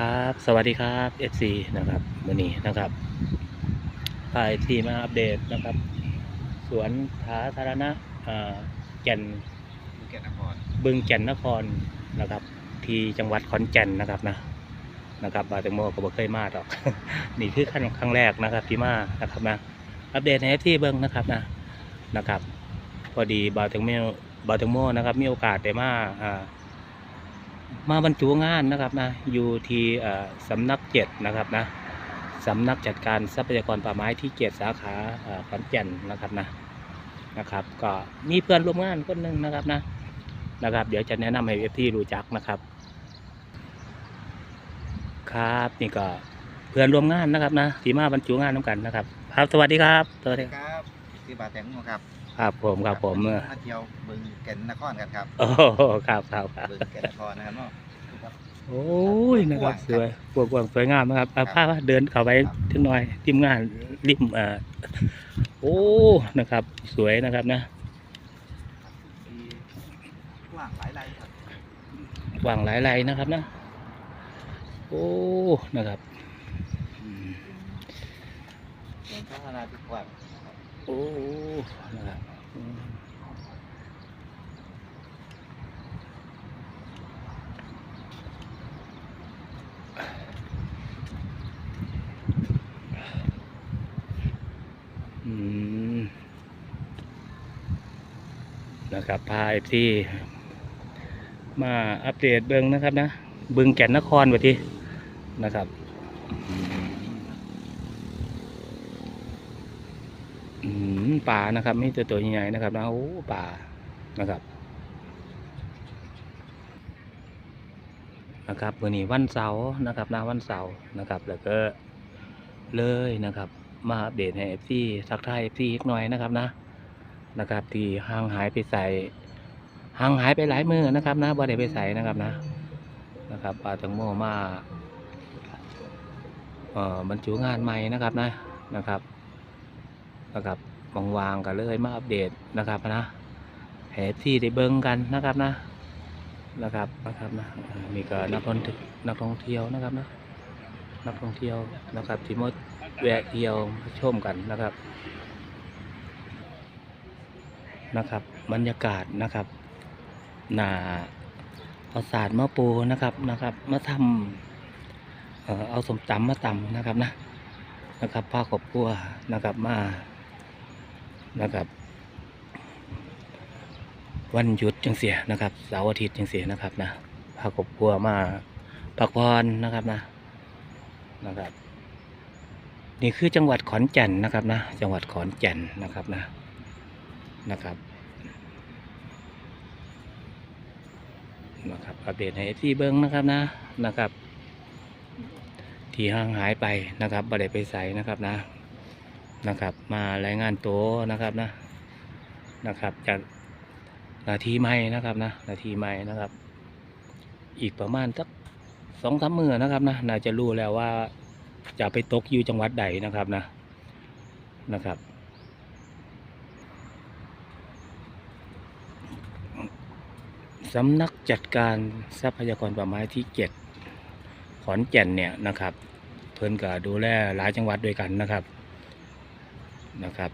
ครับ สวัสดีครับ FC นะครับวันนี้นะครับพายที่มาอัปเดตนะครับ สวนสาธารณะอ่าแก่นภูเก็ตนครบึงแก่นนครนะครับ ที่จังหวัดขอนแก่นนะครับนะนะครับบาแตงโมก็บ่เคยมาหรอกนี่คือขั้นครั้งแรกนะครับที่มานะครับนะอัปเดตในที่เบิ้งนะครับนะนะครับ พอดีบาแตงโมบาแตงโมนะครับ มีโอกาสได้มาอ่า มาบรรจุงานนะครับนะอยู่ที่สำนักเจ็ดนะครับนะสำนักจัดการทรัพยากรป่าไม้ที่เจ็ดสาขาขอนแก่นนะครับนะนะครับ ก็มีเพื่อนร่วมงานคนหนึ่งนะครับนะนะครับ เดี๋ยวจะแนะนำให้เอฟที่รู้จักนะครับ ครับนี่ก็เพื่อนร่วมงานนะครับนะที่มาบรรจุงานน้ำกันนะครับ ครับสวัสดีครับสวัสดีครับครับที่บาแตงโมครับ ครับผมครับผมเออมาเที่ยวบึงแก่นนครกันครับโอ้ครับครับครับบึงแก่นนครนะครับเนาะครับโอ้ยนะครับกสว้างครับวยกว้างๆสวยงามนะครับเอาครับผ้าเดินเข้าไปทีหน่อยทีมงานริมเอ่อโอ้นะครับ สวยนะครับนะมีกว้างหลายไรครับกว้างหลายไรนะครับนะโอ้นะครับอืมเป็นสาธารณะที่กว้างโอ้นะครับนะครับพาเอฟซีมาอัปเดตเบิงนะครับนะ บึงแก่นนครวันที่นะครับอืมอืม ป่านะครับไม่ตัวตัวใหญ่ๆนะครับนะโอ้ป่านะครับนะครับวันนี้วันเสาร์นะครับนะวันเสาร์นะครับแล้วก็เลยนะครับ มาอัปเดตให้เอฟซีทักทายเอฟซีอีกหน่อยนะครับนะนะครับที่ห่างหายไปใส่ห่างหายไปหลายมือนะครับนะบ่ได้ไปใส่นะครับนะนะครับปลาตังโมมาเอ่อบรรจุงานใหม่นะครับนะนะครับนะครับ วางๆกันเลยมาอัปเดตนะครับนะแห่ที่ได้เบิ้งกันนะครับนะนะครับนะครับนะอ่านี่ก็นักท่องเที่ยวนักท่องเที่ยวนะครับนะนักท่องเที่ยวนะครับที่มาแวะเที่ยวมาชมกันนะครับนะครับ บรรยากาศนะครับหนาเอาศาสตร์มาปูนะครับนะครับ มาทำเอาสมตำมาตำนะครับนะนะครับผ้าขอบครัวนะครับมา นะครับ วันหยุดจังเสียนะครับเสาร์อาทิตย์จังเสียนะครับนะผ้าขอบครัวมาพักผ่อนนะครับนะนะครับ นี่คือจังหวัดขอนแก่นนะครับนะ จังหวัดขอนแก่นนะครับนะนะครับนะครับอัปเดตให้ที่เบิ้งนะครับนะนะครับ ที่ห่างหายไปนะครับบ่ได้ไปใส่นะครับนะ นะครับ มารายงานตัวนะครับนะนะครับจากนาทีใหม่นะครับนะนาทีใหม่นะครับ อีกประมาณสักสองสามมือนะครับนะน่าจะรู้แล้วว่าจะไปตกอยู่จังหวัดใดนะครับนะนะครับสำนักจัดการทรัพยากรป่าไม้ที่เจ็ดขอนแก่นเนี่ยนะครับ เพิ่นก็ดูแลหลายจังหวัดด้วยกันนะครับ นะครับ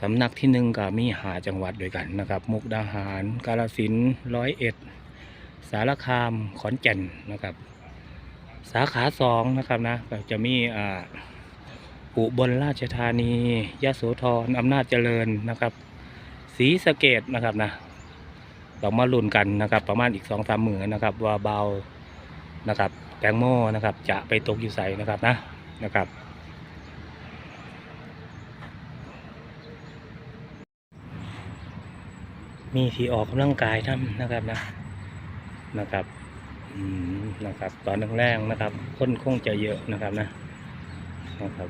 สำนักที่หนึ่งก็มีหาจังหวัดด้วยกันนะครับ มุกดาหาร กาฬสินธุ์ร้อยเอ็ด สารคาม ขอนแก่นนะครับ สาขาสองนะครับนะก็จะมีอ่าอุบลราชธานียะโสธรอำนาจเจริญนะครับศรีสะเกดนะครับนะต้องมาลุ้นกันนะครับ ประมาณอีกสองสามหมื่นนะครับ ว่าเบานะครับแตงโมนะครับ จะไปตกอยู่ใส่นะครับนะนะครับ มีที่ออกกำลังกายทำนะครับนะนะครับนะครับ ตอนแรกๆนะครับคนคงจะเยอะนะครับนะนะครับ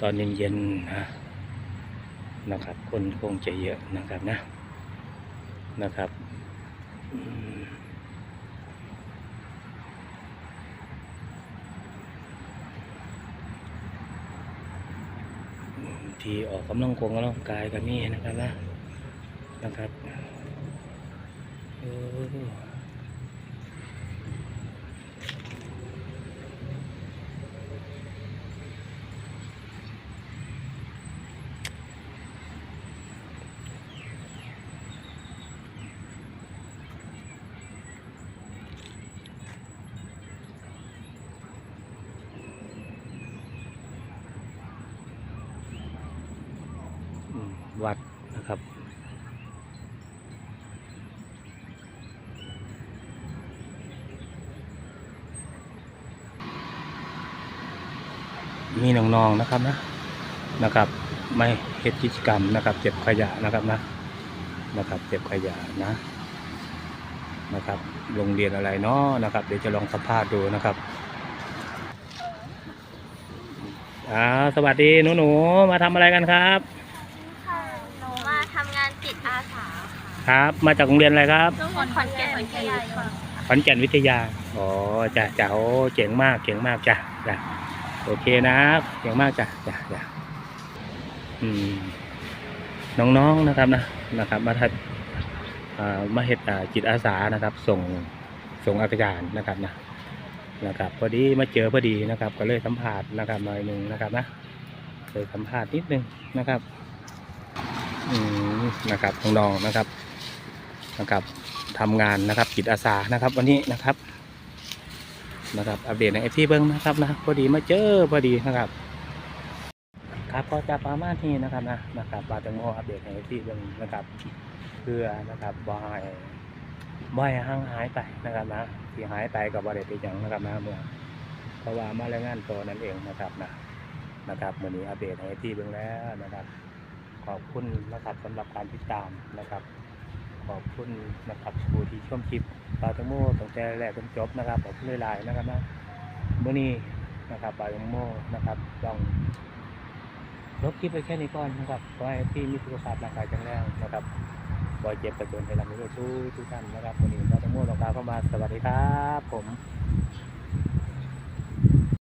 ตอนเย็นๆนะนะครับ คนคงจะเยอะนะครับนะนะครับอืม ที่ออกกำลังกงกำลังกายกันนี่นะครับนะนะครับเอออืม วัดนะครับ มีน้องๆนะครับนะนะครับไม่เฮ็ดกิจกรรมนะครับ เก็บขยะนะครับนะนะครับเก็บขยะนะนะครับโรงเรียนอะไรเนาะนะครับ เดี๋ยวจะลองสัมภาษณ์ดูนะครับอ่าสวัสดีหนูหนูๆมาทำอะไรกันครับ ค่ะหนูมาทำงานจิตอาสา ครับ มาจากโรงเรียนอะไรครับค่ะขอนแก่นวิทยาค่ะขอนแก่นวิทยา อ๋อจ้ะจ้ะโอ้เจ๋งมากเจ๋งมากจ้ะจ้ะโอเคนะเจ๋งมากจ้ะจ้ะจ้ะอืมน้องๆนะครับนะนะครับ มาทัดอ่ามาเฮ็ดอ่าจิตอาสานะครับ ส่งส่งอาจารย์นะครับนะนะครับพอดีมาเจอพอดีนะครับ ก็เลยสัมภาษณ์นะครับหน่อยหนึ่งนะครับนะเลยสัมภาษณ์นิดนึงนะครับอืมนะครับน้องๆนะครับ นะครับทำงานนะครับจิตอาสานะครับวันนี้นะครับนะครับอัปเดตในเอฟซีเบิ้งนะครับนะพอดีมาเจอพอดีนะครับ ครับก็จะประมาณนี้นะครับนะนะครับบาจังโมอัปเดตในเอฟซีเบิ้งนะครับ เพื่อนะครับบอยบอยห่างหายไปนะครับนะที่หายไปกับบริเวณไปหยังนะครับนะเมื่อเพราะว่ามารายงานตัวนั่นเองนะครับนะนะครับวันนี้อัปเดตในเอฟซีเบิ้งแล้วนะครับ ขอบคุณนะครับสำหรับการติดตามนะครับ ขอบคุณนะครับผู้ที่ชมคลิปปาตังโมตั้งแต่แรกจนจบนะครับขอบคุณหลายๆนะครับนะเมื่อนี้นะครับปาตังโมนะครับต้องลบคลิปไปแค่นี้ก่อนนะครับขอให้ที่มีสุขภาพร่างกายแข็งแรงนะครับบอยเจ็บกระจนให้ลำนี้ทุกทุกท่านนะครับวันนี้ปาตังโมต้องกาเข้ามาสวัสดีครับ ผม